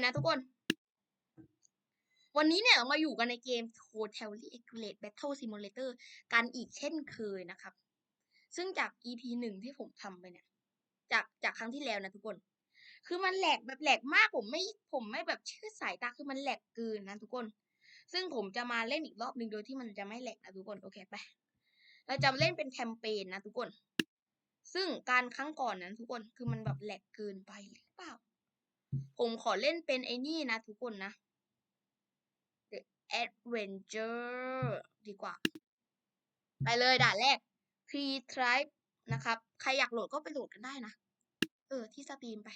เคนะทุกคน วันนี้เนี่ยเรามาอยู่กันในเกม Hotel e x l a t e Battle Simulator กันอีกเช่นเคยนะครับ ซึ่งจาก EP หนึ่งที่ผมทำไปเนี่ย จากจากครั้งที่แล้วนะทุกคน คือมันแหลกแบบแหลกมากผมไม่ผมไม่แบบเชื่อสายตาคือมันแหลกเกินนะทุกคน ซึ่งผมจะมาเล่นอีกรอบหนึ่งโดยที่มันจะไม่แหลกนะทุกคน โอเคไป เราจะเล่นเป็นแคมเปญนะทุกคน ซึ่งการครั้งก่อนนั้นทุกคนคือมันแบบแหลกเกินไปหรือเปล่า ผมขอเล่นเป็นไอ้นี่นะทุกคนนะ The Adventure ดีกว่า ไปเลยด่านแรก p r e Tribe นะครับ ใครอยากโหลดก็ไปโหลดกันได้นะ เออ ที่สตรีมไป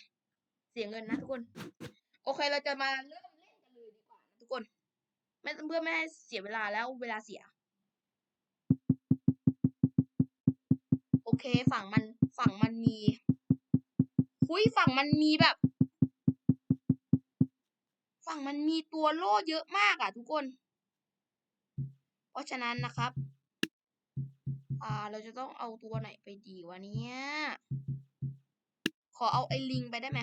เสียเงินนะทุกคน โอเคเราจะมาเริ่มเล่นกันเลยดีกว่านะทุกคนไม่เพื่อไม่ให้เสียเวลาแล้วเวลาเสีย โอเคฝั่งมันฝั่งมันมีคุยฝั่งมันมีแบบ ฝั่งมันมีตัวโล่เยอะมากอะทุกคน เพราะฉะนั้นนะครับ อ่า เราจะต้องเอาตัวไหนไปดีวะเนี่ย ขอเอาไอ้ลิงไปได้ไหม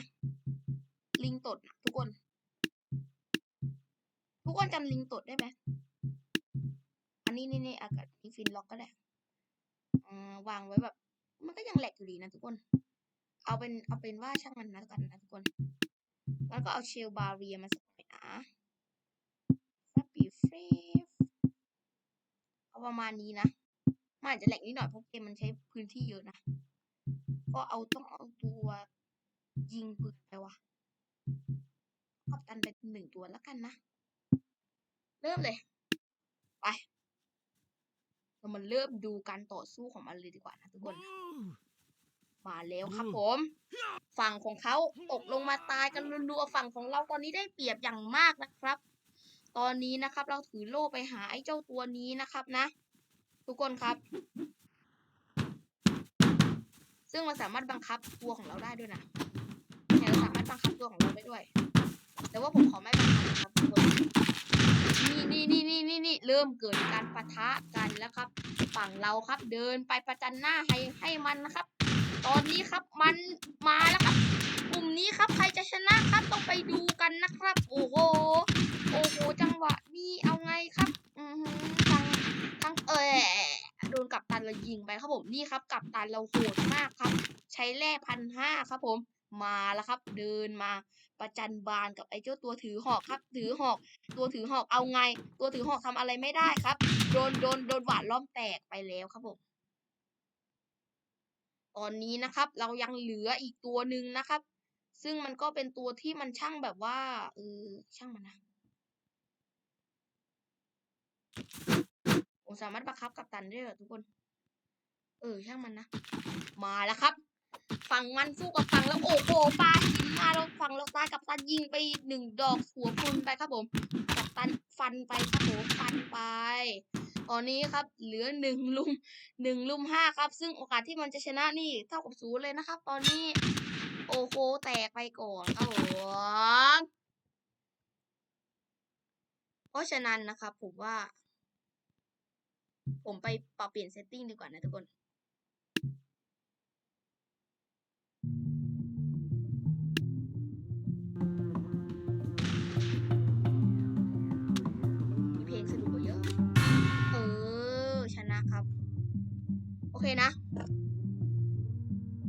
ลิงตดนะทุกคน ทุกคนจำลิงตดได้ไหม อันนี้นี่นี่อากาศนี่ฟินล็อกก็ได้ อ่า วางไว้แบบ มันก็ยังแหลกอยู่ดีนะทุกคน เอาเป็น เอาเป็นว่าช่างมันนะกันนะทุกคนแล้วก็เอาเชลบาเรียมาใส่นะ ฟับปีเฟรฟเอาประมาณนี้นะมันอาจจะแหลกนิดหน่อยเพราะเกมมันใช้พื้นที่เยอะนะ ก็เอาต้องเอาตัวยิงปืนไปวะกัปตันไปหนึ่งตัวแล้วกันนะ เริ่มเลย ไป เรามาเริ่มดูการต่อสู้ของมันเลยดีกว่านะทุกคน มาแล้วครับผม ฝั่งของเขาตกลงมาตายกันรัวๆฝั่งของเราตอนนี้ได้เปรียบอย่างมากนะครับ ตอนนี้นะครับ เราถือโล่ไปหาไอ้เจ้าตัวนี้นะครับนะ ทุกคนครับ ซึ่งมันสามารถบังคับตัวของเราได้ด้วยนะเนี่ยเราสามารถบังคับตัวของเราได้ด้วย แต่ว่าผมขอไม่บังคับนะครับทุกคนนี่นี่นี่นี่นี่นี่เริ่มเกิดการปะทะกันแล้วครับ ฝั่งเราครับเดินไปประจันหน้าให้ให้มันนะครับ ตอนนี้ครับมันมาแล้วครับ กลุ่มนี้ครับใครจะชนะครับต้องไปดูกันนะครับ โอ้โห โอ้โห จังหวะนี้เอาไงครับ อือหือทั้งทั้งเออโดนกับตันเรายิงไปครับผมนี่ครับกับตันเราโหดมากครับ ใช้แร่พันห้าครับผมมาแล้วครับ เดินมาประจันบานกับไอ้เจ้าตัวถือหอกครับ ถือหอก ตัวถือหอกเอาไง ตัวถือหอกทำอะไรไม่ได้ครับ โดนโดนโดนหวานล้อมแตกไปแล้วครับผม ตอนนี้นะครับ เรายังเหลืออีกตัวหนึ่งนะครับ ซึ่งมันก็เป็นตัวที่มันช่างแบบว่าเออช่างมันนะผมสามารถบังคับกับตันได้เหรอทุกคน เออช่างมันนะ มาแล้วครับ ฝั่งมันสู้กับฝั่งแล้วโอ้โหปาหินมาแล้วฝั่งเราตายกับตันยิงไปหนึ่งดอกหัวพลุนไปครับผม กับตันฟันไปครับผมฟันไป ตอนนี้ครับ เหลือหนึ่งลุมหนึ่งลุมห้าครับ ซึ่งโอกาสที่มันจะชนะนี่เท่ากับศูนย์เลยนะครับ ตอนนี้โอ้โหแตกไปก่อนครับผมเพราะฉะนั้นนะครับผมว่า ผมไปปรับเปลี่ยนเซตติ้งดีกว่านะทุกคน เคนะ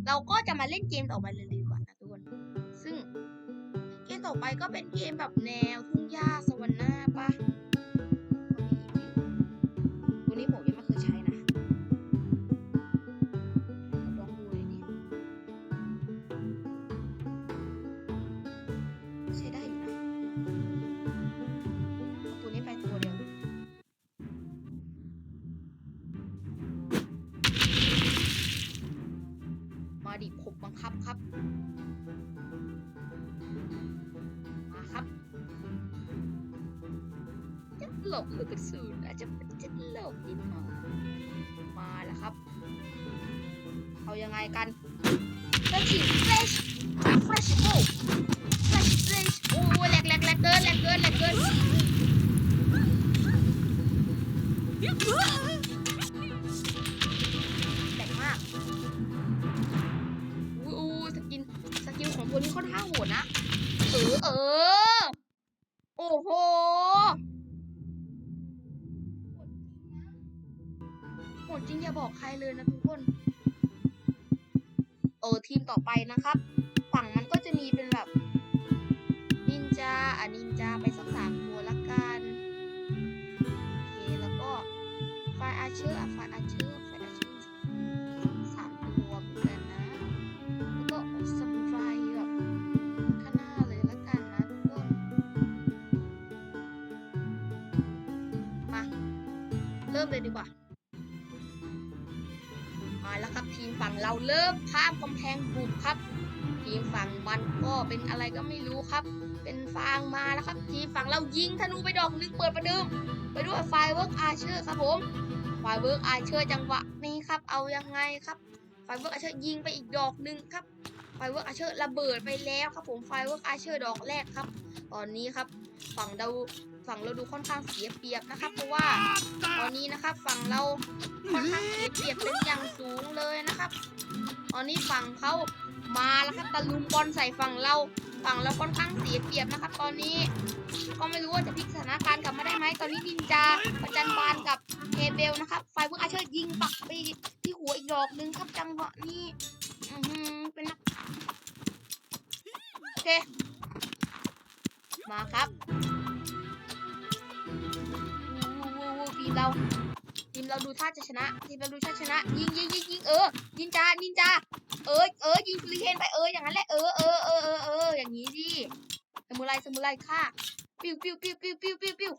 เราก็จะมาเล่นเกมต่อไปเลยดีกว่านะทุกคน ซึ่งเกมต่อไปก็เป็นเกมแบบแนวทุ่งหญ้าสวรรค์หน้าปะ่ะ ครับครับ มาครับ จะหลบหรือกระสุนอาจจะจะหลบนิดหน่อยมาแล้วครับ เอายังไงกันเฟชชิเฟชเฟชโอ้ ต่อไปนะครับ ฝั่งมันก็จะมีเป็นแบบนินจาอะนินจาไปสักสามตัวละกันโอเคแล้วก็ไฟอาเชอร์อะไฟอาเชอร์ไฟอาเชอร์สามตัวเหมือนกันนะแล้วก็สมุนไพรแบบข้างหน้าเลยละกันนะทุกคนมาเริ่มเลยดีกว่ามาแล้วครับทีมฝั่งเราเริ่มข้าม ทีมฝั่งมันก็เป็นอะไรก็ไม่รู้ครับ เป็นฟางมาแล้วครับ ทีมฝั่งเรายิงธนูไปดอกหนึงเปิดประเดิม ไปด้วยไฟเวิร์กอาเชอร์ครับผมไฟเวิร์กอาเชอร์จังหวะนี้ครับ เอายังไงครับไฟเวิร์กอาเชอร์ยิงไปอีกดอกหนึ่งครับไฟเวิร์กอาเชอร์ระเบิดไปแล้วครับผมไฟเวิร์กอาเชอร์ดอกแรกครับ ตอนนี้ครับฝั่งเราฝั่งเราดูค่อนข้างเสียเปรียบนะครับ เพราะว่าตอนนี้นะครับฝั่งเราค่อนข้างเสียเปรียบเป็นอย่างสูงเลยนะครับ ตอนนี้ฝั่งเขามาแล้วครับตะลุมบอลใส่ฝั่งเรา ฝั่งเราค่อนข้างเสียเปรียบนะครับ ตอนนี้ ก็ไม่รู้ว่าจะพลิกสถานการณ์กลับมาได้ไหมตอนนี้นินจาประจันบานกับเฮเบลนะครับไฟเพิ่งอาเชอร์ยิงปักไปที่หัวอีกดอกหนึ่งครับจังหวะนี้อือหือเป็นนักโอเค มาครับวูวูวูทีเรา ทีมเราดูท่าจะชนะทีมเราดูท่าชนะ ยิงยิงยิงยิงเออยิงจ้ายิงจ้าเออเออยิงฟรีเคนไปเอออย่างนั้นแหละเออเออเออเออเอออย่างนี้สิสมุไรสมุไรฆ่าปิ้วปิ้วปิ้วปิ้วปิ้วปิ้วปิ้ว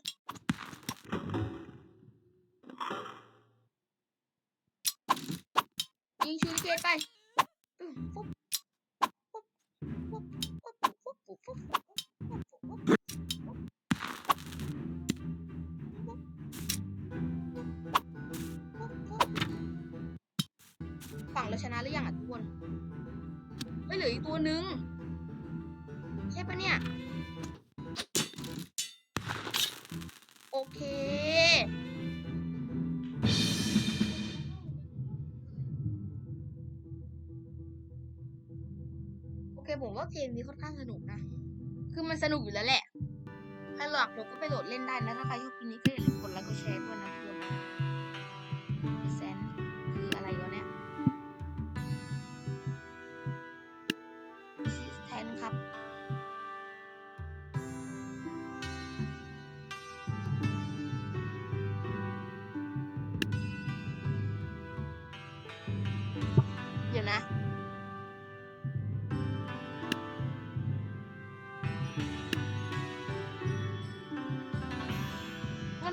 ยิงชูริเคนไปปุ๊บปุ๊บปุ๊บปุ๊บปุ๊บปุ๊บ ฝั่งเราชนะหรือยังอะทุกคนไม่เหลืออีกตัวหนึ่งใช่ปะเนี่ย โอเคโอเคผมว่าเกมนี้ค่อนข้างสนุกนะ คือมันสนุกอยู่แล้วแหละ ใครหลอกเราก็ไปโหลดเล่นได้นะ ถ้าใครชอบคลิปนี้ก็อย่าลืมกดไลค์กดแชร์ด้วยนะทุกคน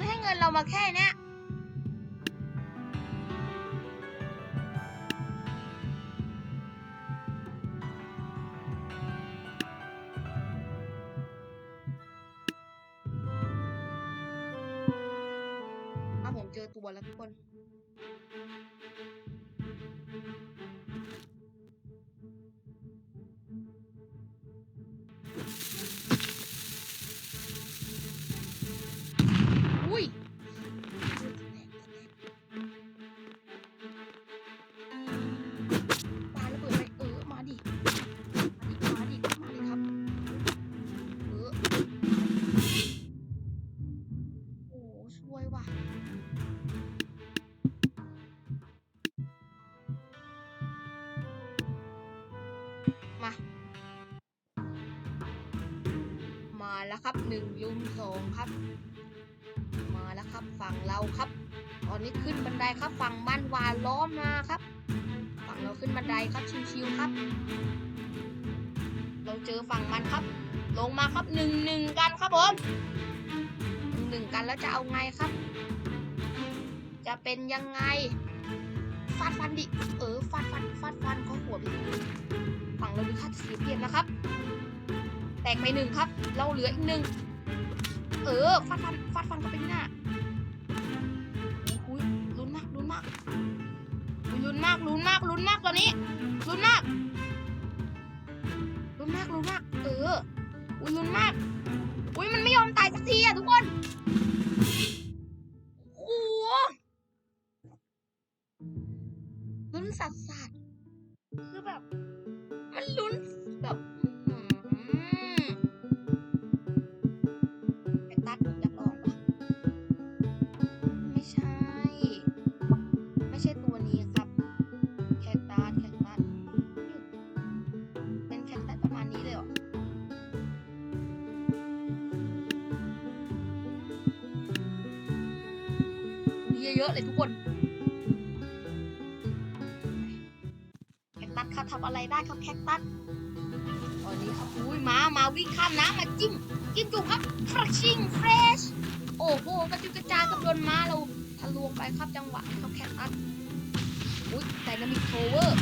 ให้เงินเรามาแค่เนี้ย มา มาแล้วครับหนึ่งลุมสองครับ มาแล้วครับฝั่งเราครับ ตอนนี้ขึ้นบันไดครับฝั่งบ้านวานล้อมมาครับ ฝั่งเราขึ้นบันไดครับชิวๆครับ เราเจอฝั่งมันครับ ลงมาครับหนึ่งหนึ่งกันครับผมหนึ่งหนึ่งกันแล้วจะเอาไงครับ จะเป็นยังไงฟาดฟันดิ เออฟาดฟันฟาดฟันเขาหัวไปทีฝั่ งเราดูท่าจะเสียเปรียบนะครับ แตกไปหนึ่งครับ เราเหลืออีกหนึ่งเออฟาดฟันฟาดฟันก็เป็นหน้าอุ้ยลุ้นมากลุ้นมากอุยลุ้นมากลุ้นมากลุ้นมากตอนนี้ลุ้นมากลุ้นมากลุ้นมาก เอออุ้ยลุ้นมากอุ้ยมันไม่ยอมตายสักทีอะทุกคนโอ้โหลุ้นสัสสัสคือแบบ เยอะๆเลยทุกคนแคคตัสครับทำอะไรได้ครับแคคตัสตอนนี้ครับอุ้ยม้ามาวิ่งข้ามน้ำมาจิ้มจิ้มจุกครับครัชชิ่งเฟรชโอ้โหกระจุยกระจายกับโดนม้าเราทะลวงไปครับจังหวะครับแคคตัสอุ้ยไดนามิกโทเวอร์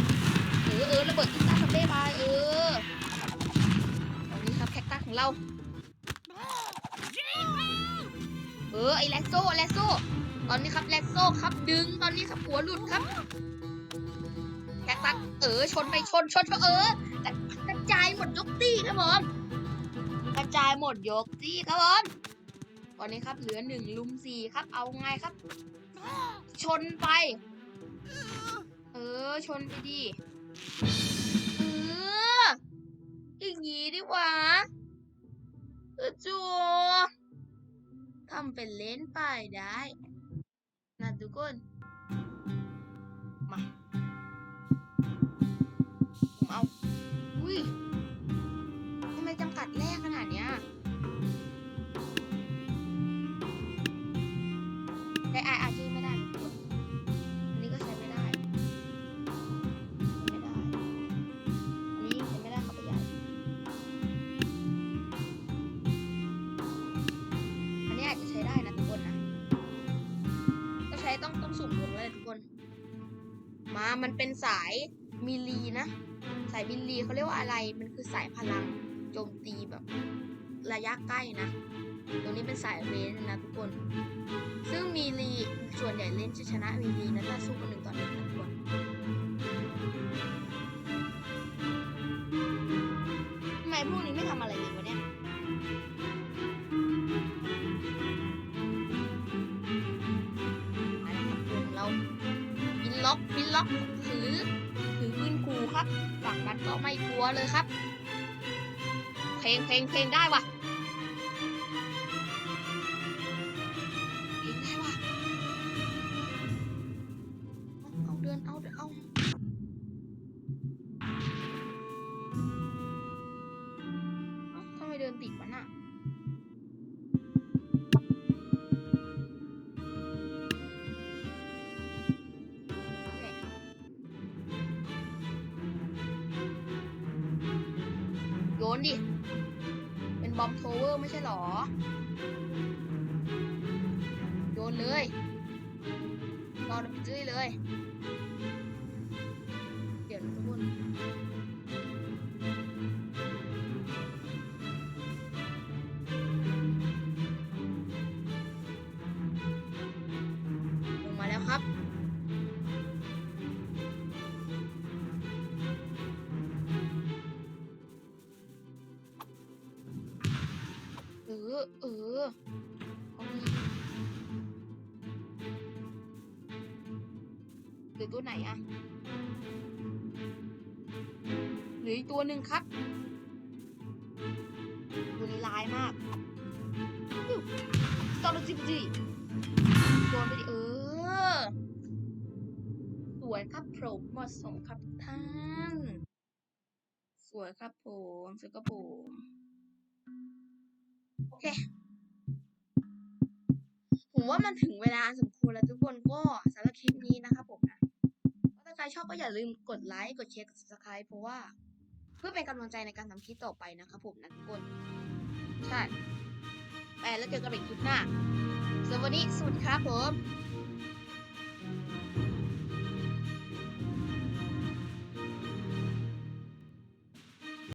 เออเออระเบิดขึ้นตาสเปรย์ไปเออตอนนี้ครับแคคตัสของเรา ออไอแลโซ่แลโซ่ตอนนี้ครับแลโซ่ครับดึงตอนนี้ครับหัวหลุดครับแคคตัสเออชนไปชนชนชนเออกระจายหมดยกตี้ครับผมกระจายหมดยกตี้ครับผมตอนนี้ครับเหลือหนึ่งลุมสี่ครับเอาไงครับ ชนไป เออชนไปดิเอออย่างงี้ดีกว่าเออจู ทำเป็นเล่นไปได้นะทุกคน มา ผมเอา อุ้ยทำไมจำกัดแรกขนาดเนี้ย มันเป็นสายมิลลีนะ สายมิลลีเขาเรียกว่าอะไร มันคือสายพลังโจมตีแบบระยะใกล้นะ ตรงนี้เป็นสายเรนนะทุกคน ซึ่งมิลีส่วนใหญ่เล่นจะชนะมิลีนะถ้าสู้กันหนึ่งต่อหนึ่งนะ ล็อกบินล็อถือถือปืนขู่ครับ ฝั่งนั้นก็ไม่กลัวเลยครับ เพลงเพลงเพลงได้ว่ะเพลงได้ว่ะเอาเดินเอาเดินเอา อร์ไม่ใช่หรอ โยนเลยรอดับจุ้ยเลย เดี๋ยวนะทุกคน หลือตัวไหนอะหลืออีกตัวหนึ่งครับตัวนี้ร้ายมากตอนจิบจีโดนไปดิเออ สวยครับผมเหมาะสมครับท่าน สวยครับผมสวยครับผมโอเคผมว่ามันถึงเวลาสมควรแล้วทุกคนก็สำหรับคลิปนี้นะครับ ชอบก็อย่าลืมกดไลค์ กดแชร์ กด subscribe เพราะว่า เพื่อเป็นกำลังใจในการทำคลิปต่อไปนะครับผมนะทุกคน ใช่ ไปแล้วเจอกันใหม่คลิปหน้าสวันนี้สวัสดีครับผม